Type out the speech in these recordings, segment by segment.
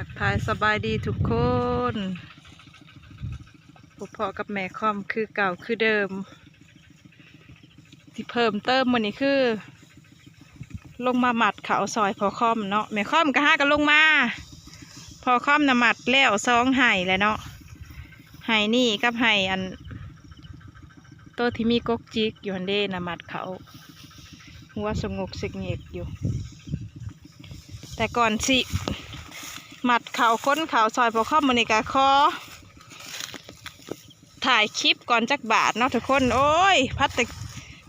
ทักทายสบายดีทุกคนพ่อพ่อกับแม่คอมคือเก่าคือเดิม ที่เพิ่มเติมมันนี้คือ ลงมาหมัดเขาซอยพอคอมเนาะแม่คอมก็ห้ากันลงมา พอคอมนะหมัดแล้วซองไห่แล้วเนาะไห่นี่กับไห่อันตัวที่มีกกจิกอยู่ฮันเดนะหมัดเขาหัวสงกสิกเงียกอยู่ แต่ก่อนสิ หมัดเข่าค้นเข่าซอยพอเข้ามาในกะคอถ่ายคลิปก่อนจักบาทเนาะทุกคนโอ้ยพัดแต่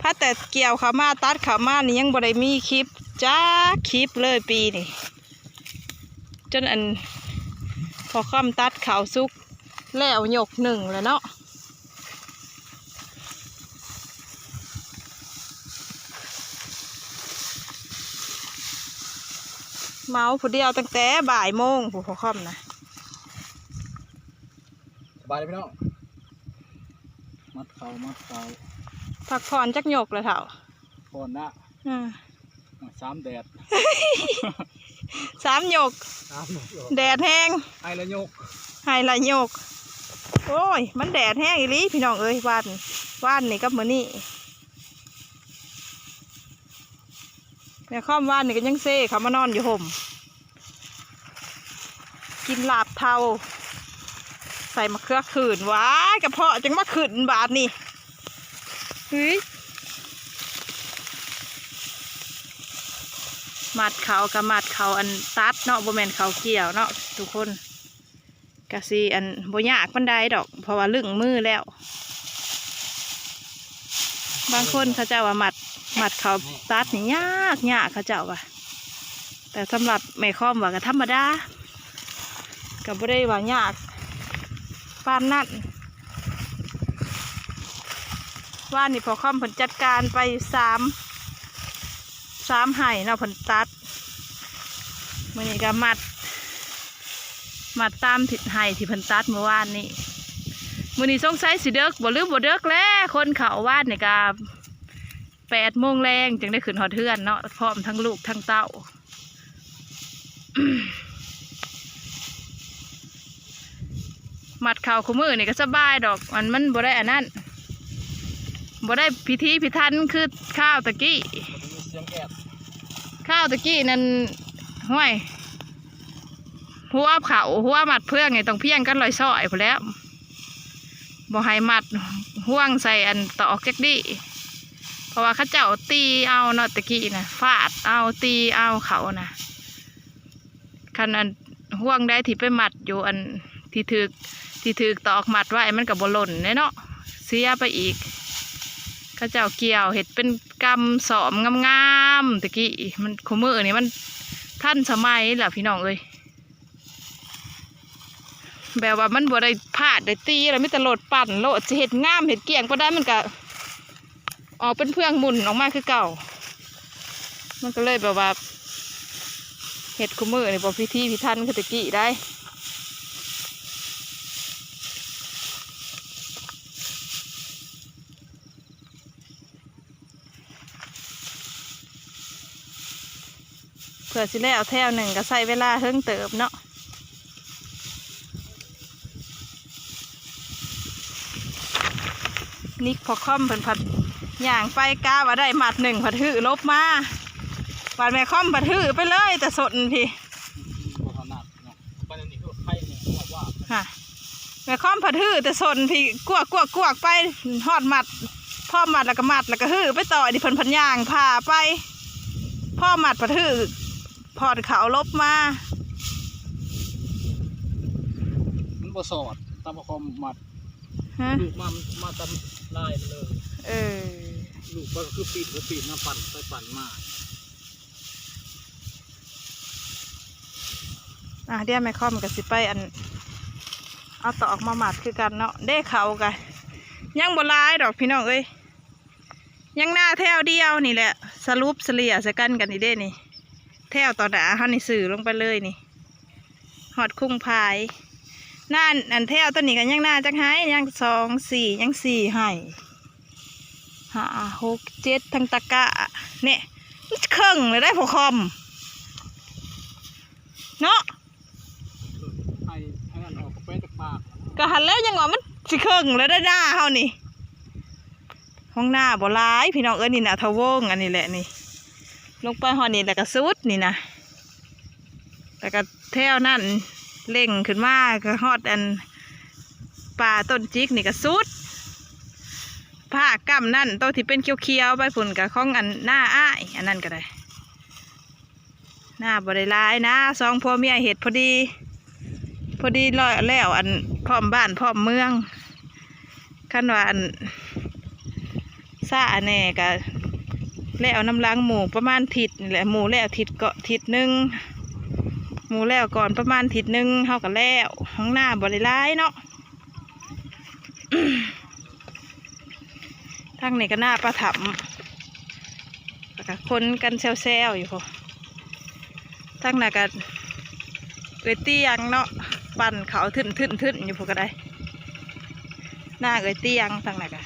พัดแต่เกี่ยวขามาตัดขามานี่ยังบ่ได้มีคลิปจ้าคลิปเลยปีนี่จนอันพอค่อมตัดเขาซุกแล้วหยกหนึ่งแล้วเนาะ เมาผู้เดียวตั้งแต่บ่ายโมงผู้พอค่อมนะสบายเลยพี่น้องมัดเขามัดเขาพักผ่อนจักหยกเลยเถ่าพอนนะอืมสามแดดสามหยก สามแดดแห้งไอ้ละยกไฮละหยก โอ้ย มันแดดแห้งอีหลีพี่น้องเอ้ยวันวันนี่กับมือนี่แม่ข้อมวันนี่ก็ยังเซ่เขามานอนอยู่ห่ม กินลาบเทาใส่มะเขือขืนว้ายกระเพาะจังมาขืนบาทนี่เฮ้ยมัดเขากับมัดเขาอันตัดเนาะบ่แม่นเขาเกี่ยวเนาะทุกคนกะซีอันบ่ยากปันใดดอก เพราะว่าลึงมือแล้ว บางคนเขาเจ้าว่ามัดมัดเขาตัดนี่ยากยากเขาเจ้าว่าแต่สำหรับแม่คอมว่าก็ธรรมดา ก็บ่ได้ว่ายากปานนั่นว่านี่พอคอมเพิ่นจัดการไปสามสามไห่เนาะเพิ่นตัดมื้อนี้ก็มัด มัดตามที่ไห่ที่เพิ่นตัดเมื่อวานนี้มื้อนี้สงสัยสิเด็กบ่ลืมบ่เด็กแล้วคนเขาวานนี่ก็แปดโมงแรงจึงได้ขึ้นหอดเทือนเนาะพร้อมทั้งลูกทั้งเต้า มัดเข่าคู่มือนี่ก็สบายดอกมันมันบ่ได้อันนั้นบ่ได้พิธีพิธันคือข้าวตะกี้ข้าวตะกี้นั่นห้วยหัวเขาหัวมัดเพื่องไงต้องเพียงกันลอยซอยพอแล้วบ่ให้มัดห่วงใส่อันตอกแก๊กดีเพราะว่าข้าเจ้าตีเอาเนาะตะกี้นะฟาดเอาตีเอาเขานะคันอันห่วงได้ที่ไปมัดอยู่อันที่ถือ ที่ถือตอกหมัดไว้มันกับบหล่นแน่เนาะเสียไปอีกข้าเจ้าเกี่ยวเห็ดเป็นกำสอมงามๆตะกี้มันขมือนี่มันท่านสมัยแหละพี่น้องเอ้ยแบบว่ามันบ่ได้พลาดได้ตีแล้วไมแต่โหลดปั่นโหลดเห็ดงามเห็ดเกี่ยงก็ได้มันก็ออกเป็นเพื่องมุนออกมาคือเก่า มันก็เลยแบบว่าเห็ดขมือนี่บ่พิธีพิธันคือตะกี้ได้ เผื่อสิแล้วแถวหนึ่งก็ใส่เวลาเฮิ่งเติบเนาะนิกพอค่อมเพิ่นผัดย่างไปกาว่าได้หมัดหนึ่งผัดหื้อลบมาบาดแม่ค่อมผัดหื้อไปเลยแต่สดพี่บ่ถนัดเนาะไปในนี้ก็ไข่เนี่ยว่าว่าฮะแม่ค่อมผัดหื้อแต่สดพี่กวกกวกกวกไปหอดหมัดพ่อหมัดแล้วก็หมัดแล้วก็หื้อไปต่อดิเพิ่นพันย่างพาไปพ่อหมัดผัดหื้อ พอดเขาลบมา มันบ่สอดตามคอมมัดฮะ ลูกมามันมาตำลายมันเลยเออ ลูกมันก็คือปีดก็ปีดมาปั่นไปปั่นมาอะเดี๋ยวแม่คอมกับสิไปอัน เอาตอกมาหมัดคือกันเนาะได้เขากันยังบ่หลายดอกพี่น้องเอ้ยยังหน้าแถวเดียวนี่แหละ สรุปเสลียใส่กันกันนี่เด้นี่ แถวต่อดาเขานี่สื่อลงไปเลยนี่หอดคุ้งพายหน้าอันแถวตัวนี้กันยังหน้าจักไห้ยังสองสี่ยังสี่ไห้ห้าหกเจ็ดทั้งตะกะเนี่ยมันเครื่องเลยได้พอคอมเนาะก็หันแล้วยังว่ามันสิเคิงแล้วได้หน้าเฮานี่ห้องหน้าบ่ร้ายพี่น้องเอ้ยนี่นะทะวงอันนี้แหละนี่ ลงไปหอนี่แล้วก็สุดนี่นะแล้วก็แถวนั่นเล่งขึ้นมาก็ฮอดอันป่าต้นจิกนี่ก็สุดผ้ากำนั่นตัวที่เป็นเขียวๆใบฝุ่นกับของอันหน้าอ้ายอันนั้นก็ได้หน้าบริลายนะสองพ่อเมียเห็ดพอดี พอดีลอยแล้วอันพร้อมบ้านพร้อมเมืองขั้นว่าอันซาแน่กะ แล้วน้ำล้างหมูประมาณทิศนี่แหละหมูแล้วทิศเกาะทิศหนึ่งหมูแล้วก่อนประมาณทิศหนึ่งเท่ากับแล้วห้องหน้าบริไลายเนาะทางในก็หน้าประถัมแล้วก็คนกันแซวๆอยู่พอทั้งนั้นก็เอเตียงเนาะปั่นเขาทึนทึนทึนอยู่พวกก็ได้หน้าเอเตียงทั้งนั้นก็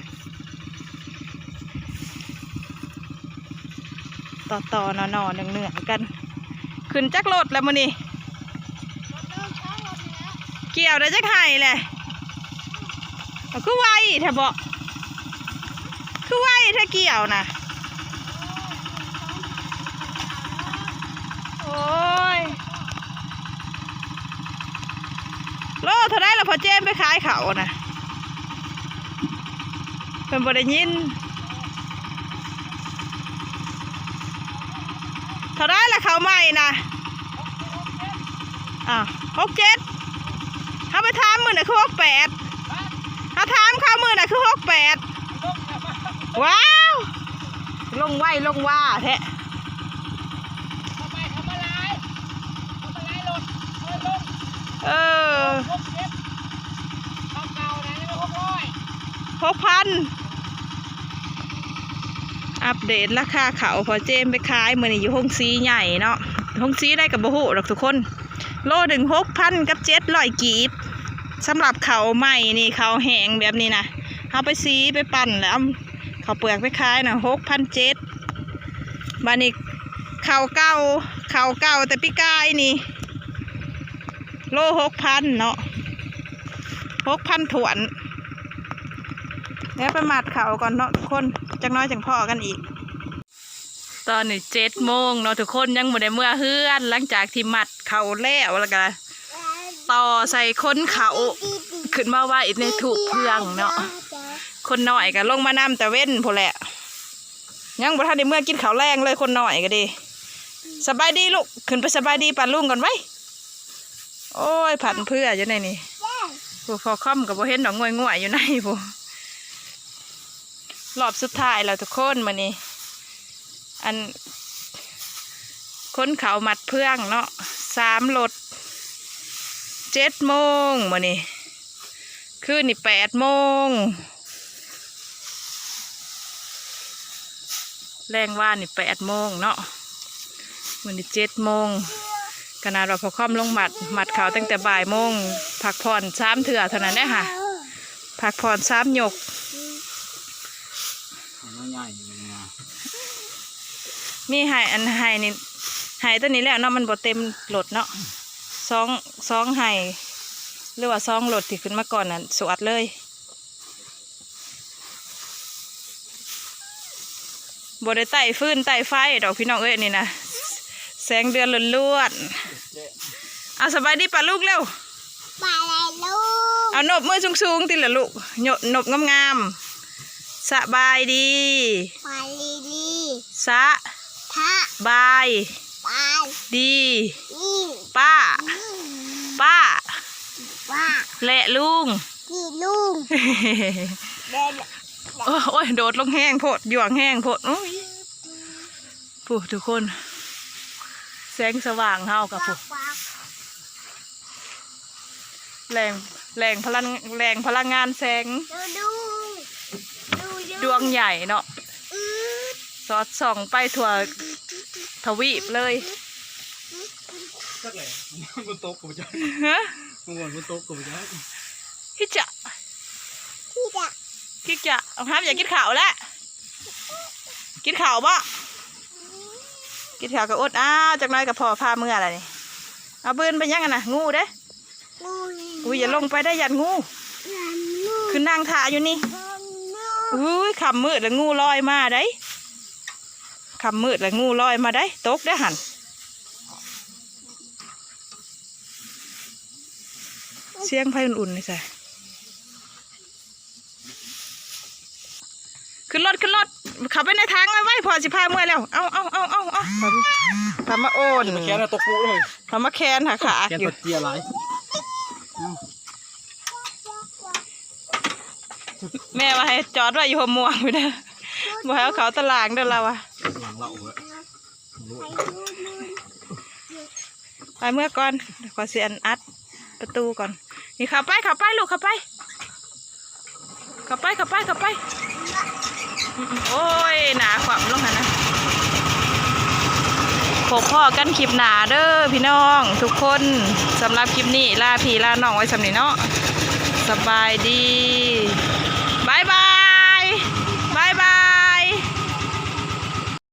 ต่อต่อนอนอหนึ่งเนืองๆกัน ขึ้นจักรถแล้วมื้อนี้เกี่ยวได้จักไห้เลยคือไวแทบบอกคือไวถ้าเกี่ยวนะโอ้ยโลเท่าไรล่ะพอเจมไปขายเขานะเป็นบได้ยิน เท่าไรล่ะเขาใหม่นะอะหกเจ็ดเขาไปถามมือน่ะคือหกแปดเขาถามเข้ามือน่ะคือหกแปดว้าว ลงไหวลงว่าแท้เข้าไปทำอะไรทำอะไรรถเออลงเออหกเจ็ดเข้าเก่าไหนไม่หกร้อยหกพัน อัปเดตราคาเขาพอเจมไปขายมือนี่อยู่ห้องซีใหญ่เนาะห้องซีได้กับโบหูหรอกทุกคน โลถึงหกพันกับเจ็ดร้อยกีบสำหรับเขาใหม่นี่เขาแห้งแบบนี้นะเอาไปซีไปปั่นแล้วเขาเปลือกไปขายนะหกพันเจ็ดบานี้เขาเก่าเขาเก่าแต่พี่กายนี่ โลหกพันเนาะหกพันถวน แล้วไปหมัด ข่าวก่อนเนาะทุกคนจังน้อยจังพ่อกันอีก ตอนนี้เจ็ดโมงเนาะทุกคนยังบ่ได้เมื่อเฮือนหลังจากที่มัดเขาแล้วแล้วก็ต่อใส่คนเขาขึ้นมาไว้ในถูกเพื่องเนาะคนหน่อยก็ลงมานำแต่เว้นพอแหละ ยังบ่ทันได้เมื่อกินข้าวแรงเลยคนหน่อยก็ดีสบายดีลูกขึ้นไปสบายดีปันลุงก่อนไว้ โอ้ยผันเพื่ออยู่ในนี่ผู้พอค่อมกับบ่เห็นดอกงวยงวยอยู่ในผู้ รอบสุดท้ายแล้วทุกคนมานี่อันค้นเขามัดเพื่องเนาะสามรถเจ็ดโมงมานี่คืนนี่แปดโมงแรงว่านี่แปดโมงเนาะมันนี่เจ็ดโมงขนาดเราพอค่อมลงหมัดหมัดเขาตั้งแต่บ่ายโมง พักผ่อนสามเถื่อเท่านั้นได้ค่ะ พักผ่อนสามหยก ใหญ่เลยนะมีไห้อันไห้นี่ไห้ตัวนี้แล้วเนาะมันบ่เต็มโหลดเนาะสองสองไห้หรือว่าสองโหลดที่ขึ้นมาก่อนน่ะสวดเลยบ่ได้ไต่ฟื้นไต่ไฟดอกพี่น้องเอ้ยนี่นะแสงเดือนล้วนๆเอาสบายดีป่ะลูกเร็วมาเลยลูกเอานบมือสูงๆติละลูกหยดนบงามๆ สบายดีมาลีลีสะพระบายบายดีนี่ป้า ป้า ว่าและลุง พี่ลุงเดินโอ้โอ้ยโดดลงแห้งโพดหยวงแห้งโพดโอ้ยผู้ทุกคน แสงสว่างเฮากับผู้วักแรงแรงพลังแรงพลังงานแสง ดูดู ดูดวงใหญ่เนาะอืดสอดส่องไปทั่วทวีปเลยสักแหล่มันตกกับจ้าฮะมันวนมันตกกับจ้าฮิจะที่จะกิกจะเอาห้ามอยากกินข้าวแล้วกินข้าวบ่กินข้าวกับอดอ้าวจากหน้อยกับพ่อพาเมื่ออะไรนี่เอาปืนไปยังกันนะงูเด้งงูอุ้ยอย่าลงไปได้ยันงูยันงูคือนางถ่าอยู่นี่ยันงู อุ้ยคำมืดแล้วงูลอยมาได้คำมืดแล้วงูลอยมาได้ตกได้อหันเสียงไฟอุ่นๆนี่ใส่ขึ้นรถขึ้นรถขับไปในทางไว้ไว้พอสิพาเมื่อยแล้ว เอาเอาเอาเอาเอาพามาโอนมาแค่น่ะตกปูเลยพามาแคนค่ะขาแค่อยู่ตะเกียร์ไร แม่ว่าให้จอดไว้อยู่หัวม่วงไปเด้อบ่ให้เอาเขาตารางเด้อเราอะหลังเราเลยไปเมื่อก่อนเดี๋ยวขอเสียนอัดประตูก่อน นี่ขับไปขับไปลูกขับไปขับไปขับไปขับไปอืมๆโอ้ยหนาขวามลงหันนะพบพ่อกันคลิปหนาเด้อพี่น้อง ทุกคนสำหรับคลิปนี้ลาพี่ลาน้องไว้สำนี้เนาะสบายดี บายบา